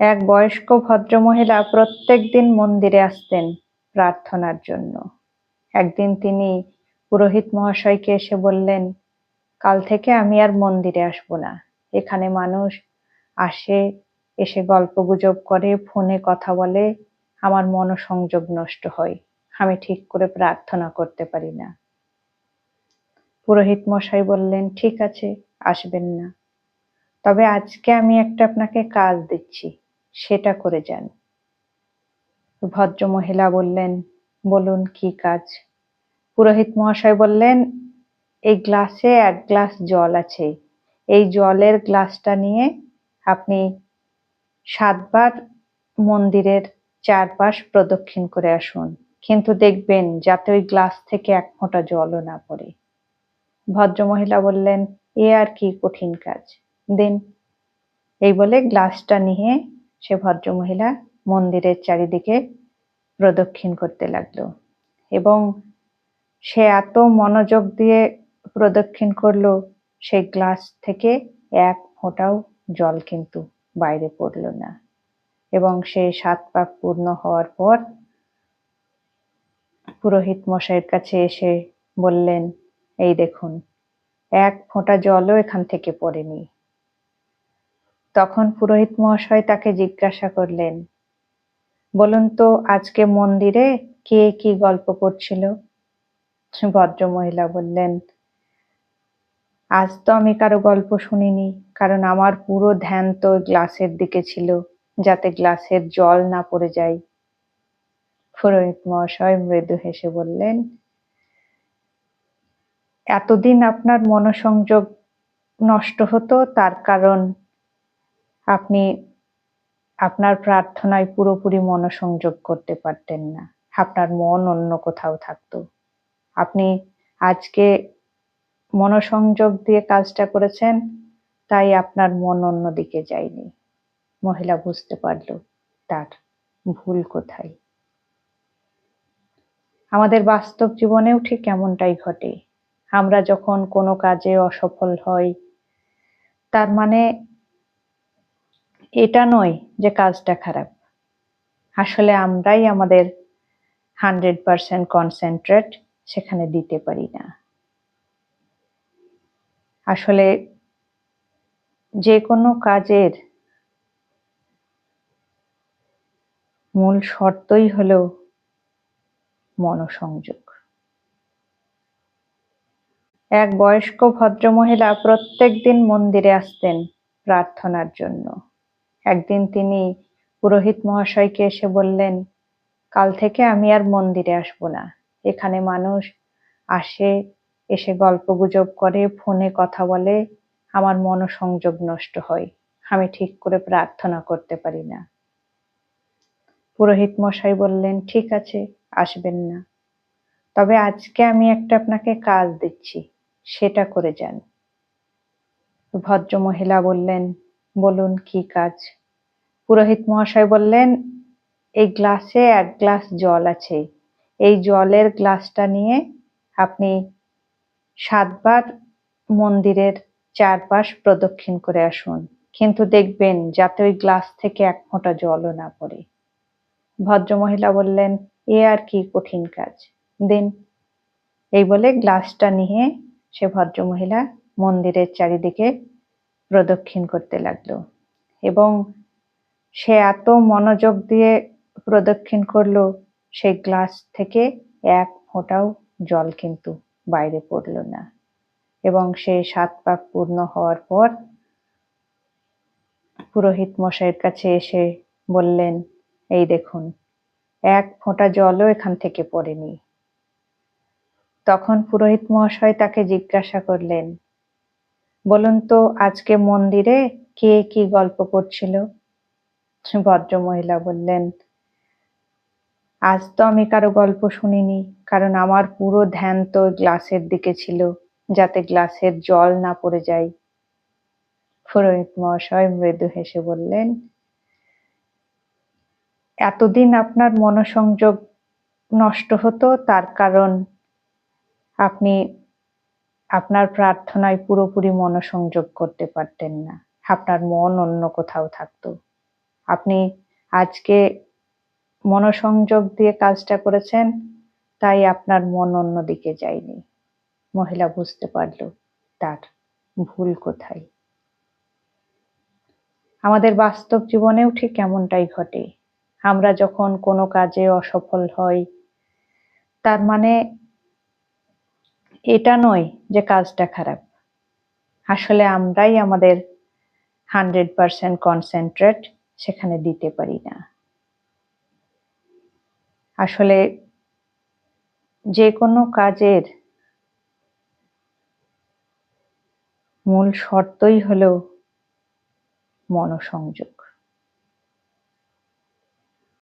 এক বয়স্ক ভদ্রমহিলা প্রত্যেক দিন মন্দিরে আসতেন প্রার্থনার জন্য। একদিন তিনি পুরোহিত মহাশয়কে এসে বললেন, কাল থেকে আমি আর মন্দিরে আসব না। এখানে মানুষ আসে, এসে গল্পগুজব করে, ফোনে কথা বলে, আমার মনোসংযোগ নষ্ট হয়। আমি ঠিক করে প্রার্থনা করতে পারি না। পুরোহিত মশাই বললেন, ঠিক আছে, আসবেন না। তবে আজকে আমি একটা আপনাকে কাজ দিচ্ছি। সেটা করে যান। ভদ্রমহিলা বললেন, বলুন কি কাজ? পুরোহিত মহাশয় বললেন, এই গ্লাসে এক গ্লাস জল আছে। এই জলের গ্লাসটা নিয়ে আপনি সাতবার মন্দিরের চারপাশ প্রদক্ষিণ করে আসুন। কিন্তু দেখবেন যাতে ওই গ্লাস থেকে এক ফোঁটা জলও না পড়ে। ভদ্রমহিলা বললেন, এ আর কি কঠিন কাজ। দিন, এই বলে গ্লাসটা নিয়ে সে ভদ্রমহিলা মন্দিরের চারিদিকে প্রদক্ষিণ করতে লাগল এবং সে এত মনোযোগ দিয়ে প্রদক্ষিণ করল সেই গ্লাস থেকে এক ফোঁটাও জল কিন্তু বাইরে পড়ল না এবং সে সাত পাক পূর্ণ হওয়ার পর পুরোহিত মশাইয়ের কাছে এসে বললেন, এই দেখুন, এক ফোঁটা জলও এখান থেকে পড়েনি। তখন পুরোহিত মহাশয় তাকে জিজ্ঞাসা করলেন, বলুন তো আজকে মন্দিরে কে কি গল্প করছিল? ভদ্রমহিলা বললেন, আজ তো আমি কারও গল্প শুনিনি, কারণ আমার পুরো ধ্যান তো গ্লাসের দিকে ছিল, যাতে গ্লাসের জল না পড়ে যায়। পুরোহিত মহাশয় মৃদু হেসে বললেন, এতদিন আপনার মনোসংযোগ নষ্ট হতো তার কারণ আপনি আপনার প্রার্থনায় পুরোপুরি মনোসংযোগ করতে পারতেন না। আপনার মন অন্য কোথাও থাকতো। আপনি আজকে মনোসংযোগ দিয়ে কাজটা করেছেন, তাই আপনার মন অন্যদিকে যায়নি। মহিলা বুঝতে পারল, তার ভুল কোথায়। আমাদের বাস্তব জীবনেও ঠিক এমনটাই ঘটে। আমরা যখন কোনো কাজে অসফল হই, তার মানে এটা নয় যে কাজটা খারাপ। আসলে আমরাই আমাদের হান্ড্রেড পারসেন্ট কনসেন্ট্রেট সেখানে দিতে পারি না। আসলে যে কোনো কাজের মূল শর্তই হলো মনোসংযোগ। এক বয়স্ক ভদ্রমহিলা প্রত্যেক দিন মন্দিরে আসতেন প্রার্থনার জন্য। একদিন তিনি পুরোহিত মহাশয়কে এসে বললেন, কাল থেকে আমি আর মন্দিরে আসব না। এখানে মানুষ আসে, এসে গল্প গুজব করে, ফোনে কথা বলে, আমার মনসংযোগ নষ্ট হয়। আমি ঠিক করে প্রার্থনা করতে পারি না। পুরোহিত মশাই বললেন, ঠিক আছে, আসবেন না। তবে আজকে আমি একটা আপনাকে কাজ দিচ্ছি, সেটা করে যান। ভদ্র মহিলা বললেন, বলুন কি কাজ? পুরোহিত মহাশয় বললেন, এই গ্লাসে এক গ্লাস জল আছে। এই জলের গ্লাসটা নিয়ে আপনি সাতবার মন্দিরের চারপাশ প্রদক্ষিণ করে আসুন। কিন্তু দেখবেন যাতে ওই গ্লাস থেকে এক ফোঁটা জলও না পড়ে। ভদ্রমহিলা বললেন, এ আর কি কঠিন কাজ। দিন। এই বলে গ্লাসটা নিয়ে সে ভদ্রমহিলা মন্দিরের চারিদিকে প্রদক্ষিণ করতে লাগল এবং সে এত মনোযোগ দিয়ে প্রদক্ষিণ করল, সেই গ্লাস থেকে এক ফোঁটাও জল কিন্তু বাইরে পড়ল না। এবং সে সাত পাক পূর্ণ হওয়ার পর পুরোহিত মশাইয়ের কাছে এসে বললেন, এই দেখুন, এক ফোঁটা জলও এখান থেকে পড়েনি। তখন পুরোহিত মহাশয় তাকে জিজ্ঞাসা করলেন, বলুন তো, আজকে মন্দিরে কে কি গল্প করছিল? ভদ্র মহিলা বললেন, আজ তো আমি কারও গল্প শুনিনি, কারণ আমার পুরো ধ্যান তো গ্লাসের দিকে ছিল, যাতে গ্লাসের জল না পড়ে যায়। পুরোহিত মহাশয় মৃদু হেসে বললেন, এতদিন আপনার মনোসংযোগ নষ্ট হতো, তার কারণ আপনি, আপনার প্রার্থনায় পুরোপুরি মনোসংযোগ করতে পারতেন না, আপনার মন অন্য কোথাও থাকতো। আপনি আজকে মনোসংযোগ দিয়ে কাজটা করেছেন, তাই আপনার মন অন্যদিকে যায়নি। মহিলা বুঝতে পারল তার ভুল কোথায়। আমাদের বাস্তব জীবনেও ঠিক এমনটাই ঘটে। আমরা যখন কোনো কাজে অসফল হই, তার মানে এটা নয় যে কাজটা খারাপ। আসলে আমরাই আমাদের হান্ড্রেড পারসেন্ট কনসেন্ট্রেট সেখানে দিতে পারি না। আসলে যে কোনো কাজের মূল শর্তই হলো মনোসংযোগ।